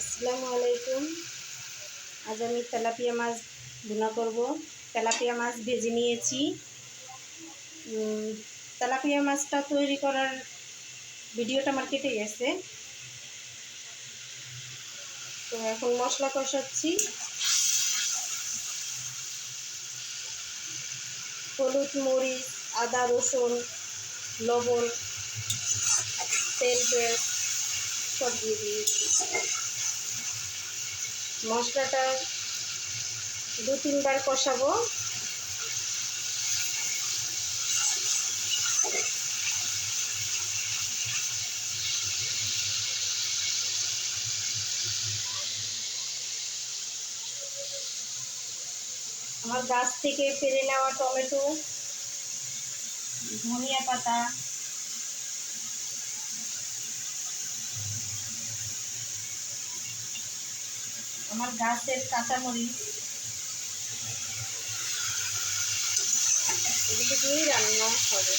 আসসালামু আলাইকুম। আজ আমি তেলাপিয়া মাছ ভুনা করব। তেলাপিয়া মাছ ভেজে নিয়েছি। তেলাপিয়া মাছটা তৈরি করার ভিডিওটা আমার কেটে গেছে তো এখন মশলা কষাচ্ছি। হলুদ মরিচ, আদা, রসুন, লবণ, তেল পেঁয়াজ সব দিয়ে দিয়েছি। মশলাটা দু তিনবার কষাবো। আমার গাছ থেকে পেরে নেওয়া টমেটো ধনিয়া পাতা আমার গাছের কাঁচামরিচ। এগুলো দিয়েই রান্না হবে।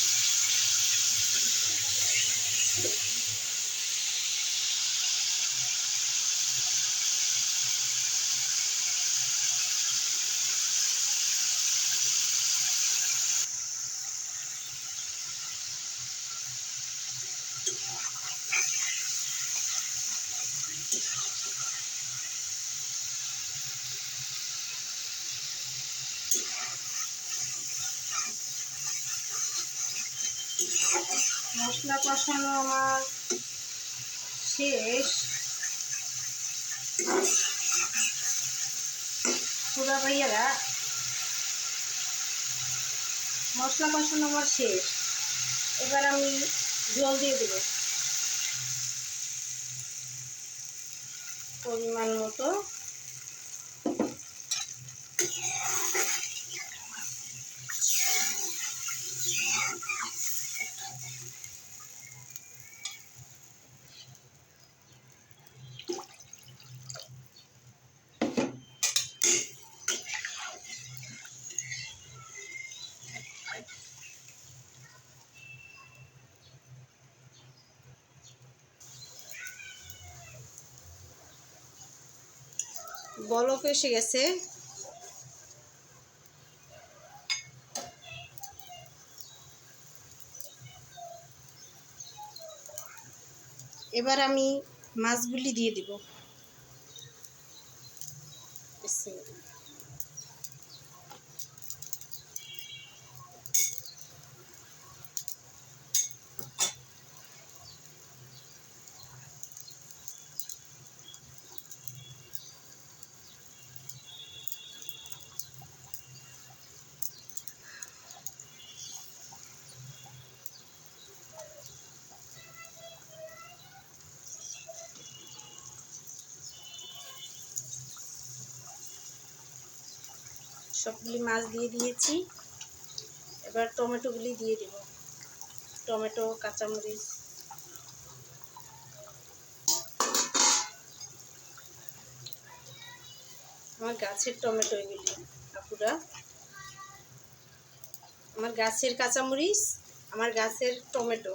মশলা কষানো আমার শেষ। পুরা ভাইয়ারা, মশলা কষানো আমার শেষ। এবার আমি জল দিয়ে দেবো। পরিমাণ মতো। বলক এসে গেছে। এবার আমি মাছগুলি দিয়ে দিব। সবগুলি মাছ দিয়ে দিয়েছি। এবার টমেটোগুলি দিয়ে দিব। টমেটো, কাঁচামরিচ। আমার গাছের টমেটো এগুলি, আপুরা। আমার গাছের কাঁচামরিচ, আমার গাছের টমেটো।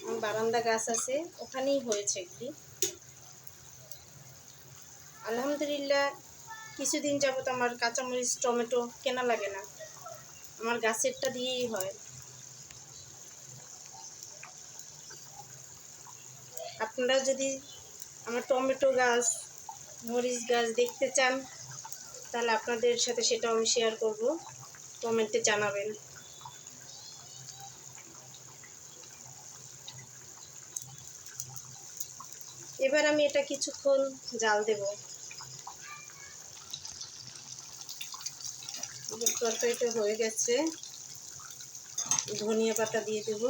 আমার বারান্দা গাছ আছে, ওখানেই হয়েছে এগুলি। আলহামদুলিল্লাহ কিছুদিন যাবত আমার কাঁচামরিচ, টমেটো কেনা লাগে না। আমার গাছেরটা দিয়েই হয়। আপনারা যদি আমার টমেটো গাছ, মরিচ গাছ দেখতে চান, তাহলে আপনাদের সাথে সেটাও আমি শেয়ার করব। কমেন্টে জানাবেন। এবার আমি এটা কিছুক্ষণ জাল দেবো। তরকারিটা হয়ে গেছে। ধনিয়া পাতা দিয়ে দেব।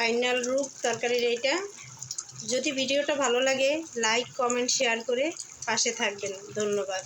ফাইনাল রূপ তরকারির এইটা। যদি ভিডিওটা ভালো লাগে লাইক কমেন্ট শেয়ার করে পাশে থাকবেন। ধন্যবাদ।